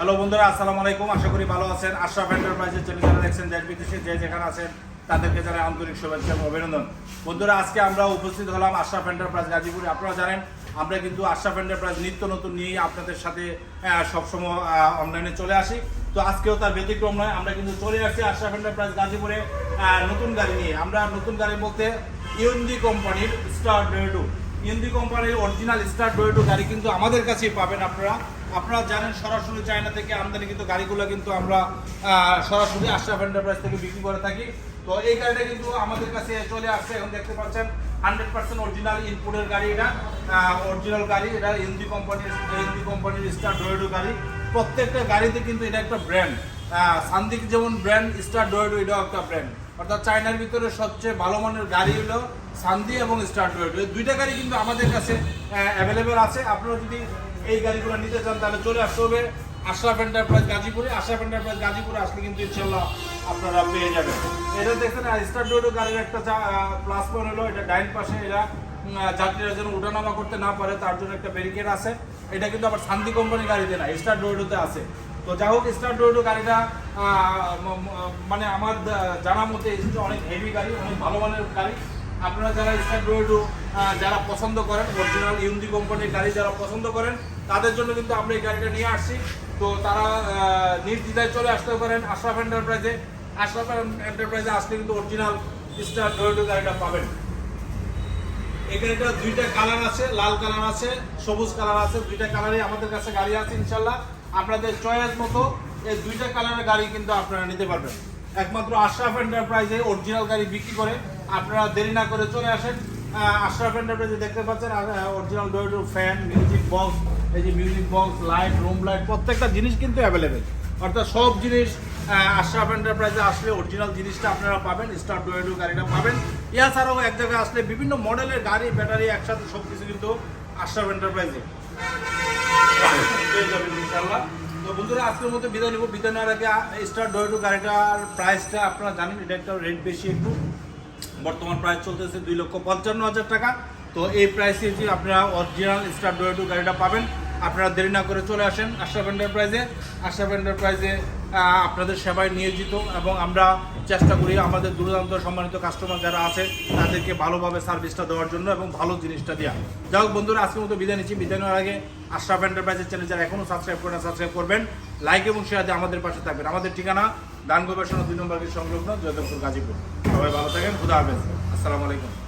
Hello বন্ধুরা, আসসালামু আলাইকুম। আশা করি ভালো আছেন। আশরাফ এন্টারপ্রাইজের চ্যানেল যারা দেখছেন দেশ বিদেশে যে যেখানে আছেন, তাদেরকে জানাই আন্তরিক শুভেচ্ছা এবং অভিনন্দন। বন্ধুরা, আজকে আমরা উপস্থিত হলাম আশরাফ এন্টারপ্রাইজ গাজীপুরে। আপনারা জানেন, আমরা কিন্তু আশরাফ এন্টারপ্রাইজ নিত্য নতুন নিয়ে আপনাদের সাথে সবসময় অনলাইনে চলে আসি। তো আজকেও তার ব্যতিক্রম নয়, আমরা কিন্তু চলে আসছি আশরাফ এন্টারপ্রাইজ গাজীপুরে নতুন গাড়ি নিয়ে। আমরা নতুন গাড়ি বলতে ইউন্দি কোম্পানির স্টার ডেটু ইন্দি কোম্পানির অরিজিনাল স্টার ডোয়েটো গাড়ি কিন্তু আমাদের কাছেই পাবেন আপনারা। আপনারা জানেন সরাসরি চায়না থেকে আমদানি কিন্তু গাড়িগুলো কিন্তু আমরা সরাসরি আশরাফ এন্টারপ্রাইজ থেকে বিক্রি করে থাকি। তো এই গাড়িটা কিন্তু আমাদের কাছে চলে আসছে, এখন দেখতে পাচ্ছেন হান্ড্রেড পার্সেন্ট অরিজিনাল ইনপুটের গাড়ি এটা অরিজিনাল গাড়ি, এটা ইন্দি কোম্পানির ইন্দি কোম্পানির স্টার ডোয়েডো গাড়ি। প্রত্যেকটা গাড়িতে কিন্তু এটা একটা ব্র্যান্ড সান্দিক যেমন ব্র্যান্ড স্টার ডোয়েডো এটাও একটা ব্র্যান্ড অর্থাৎ চায়নার ভিতরে সবচেয়ে ভালো মানের গাড়ি হলো সান্দি এবং স্টার ডোয়েডো এই দুইটা গাড়ি কিন্তু আমাদের কাছে অ্যাভেলেবেল আছে। আপনারা যদি এই গাড়িগুলো নিতে চান, তাহলে চলে আসতে হবে আশরাফ এন্টারপ্রাইজ গাজীপুরে। আশরাফ এন্টারপ্রাইজ গাজীপুরে আসলে কিন্তু ইনশাল্লাহ আপনারা পেয়ে যাবেন। এটা দেখছেন স্টার ডোয়েটো গাড়ির একটা প্লাস পয়েন্ট হলো, এটা ডাইন পাশে এরা যাত্রীরা যেন ওঠানামা করতে না পারে, তার জন্য একটা ব্যারিকেড আছে। এটা কিন্তু আবার শান্তি কোম্পানি গাড়িতে না স্টার ডোয়েটোতে আছে। তো যাই হোক স্টার ডোয়েটো গাড়িটা মানে আমার জানা মতে অনেক হেভি গাড়ি, অনেক ভালো মানের গাড়ি। আপনারা যারা ডোয়েটো যারা পছন্দ করেন অরিজিনাল ইউন্দি কোম্পানির গাড়ি যারা পছন্দ করেন, তাদের জন্য কিন্তু আমরা এই গাড়িটা নিয়ে আসছি। তো তারা নির্দ্বিধায় চলে আসতে পারেন আশরাফ এন্টারপ্রাইজে আশরাফ এন্টারপ্রাইজে আসলে কিন্তু অরিজিনাল স্টার ডোয়েটো গাড়িটা পাবেন। এই গাড়িটা দুইটা কালার আছে, লাল কালার আছে, সবুজ কালার আছে, দুইটা কালারই আমাদের কাছে গাড়ি আছে ইনশাল্লাহ আপনাদের চয়েস মতো এই দুইটা কালারের গাড়ি কিন্তু আপনারা নিতে পারবেন। একমাত্র আশরাফ এন্টারপ্রাইজে অরিজিনাল গাড়ি বিক্রি করে আপনারা দেরি না করে চলে আসেন। আশরাফ এন্টারপ্রাইজে দেখতে পাচ্ছেন অরিজিনাল ডোয়েডোর ফ্যান মিউজিক বক্স এই যে music box light room light প্রত্যেকটা জিনিস কিন্তু অ্যাভেলেবেল অর্থাৎ সব জিনিস আশরাফ এন্টারপ্রাইজে আসলে অরিজিনাল জিনিসটা আপনারা পাবেন স্টার ডোয়েডো গাড়িটা পাবেন। এছাড়াও এক জায়গায় আসলে বিভিন্ন মডেলের গাড়ি ব্যাটারি একসাথে সব কিছু কিন্তু আশরাফ এন্টারপ্রাইজে পেয়ে যাবেন ইনশাআল্লাহ। তো বন্ধুরা, আজকের মতো বিদায় নেব। বিদায় নেওয়ার আগে স্টার ডোয়েটো গাড়িটার প্রাইসটা আপনারা জানেন, এটা একটা রেট বেশি একটু। বর্তমান প্রাইস চলতেছে দুই লক্ষ পঞ্চান্ন হাজার টাকা। তো এই প্রাইসে যে আপনারা অরিজিনাল স্টার ডোয়েটো গাড়িটা পাবেন আপনারা দেরি না করে চলে আসেন আশরাফ এন্টারপ্রাইজে আশরাফ এন্টারপ্রাইজে আপনাদের সেবায় নিয়োজিত এবং আমরা চেষ্টা করি আমাদের দূরদান্ত সম্মানিত কাস্টমার যারা আছে, তাদেরকে ভালোভাবে সার্ভিসটা দেওয়ার জন্য এবং ভালো জিনিসটা দেওয়া। যাই হোক বন্ধুরা, আজকের মতো বিদায় নিচ্ছি। বিদায় নেওয়ার আগে আশরাফ এন্টারপ্রাইজের চ্যানেল যারা এখনও সাবস্ক্রাইব করেন সাবস্ক্রাইব করবেন। লাইক এবং শেয়ার দিয়ে আমাদের পাশে থাকবেন। আমাদের ঠিকানা দান গবেষণা দুই নম্বর সংলগ্ন জয়দেবপুর গাজীপুর। সবাই ভালো থাকেন, খুদা হাফেজ। আসসালামু আলাইকুম।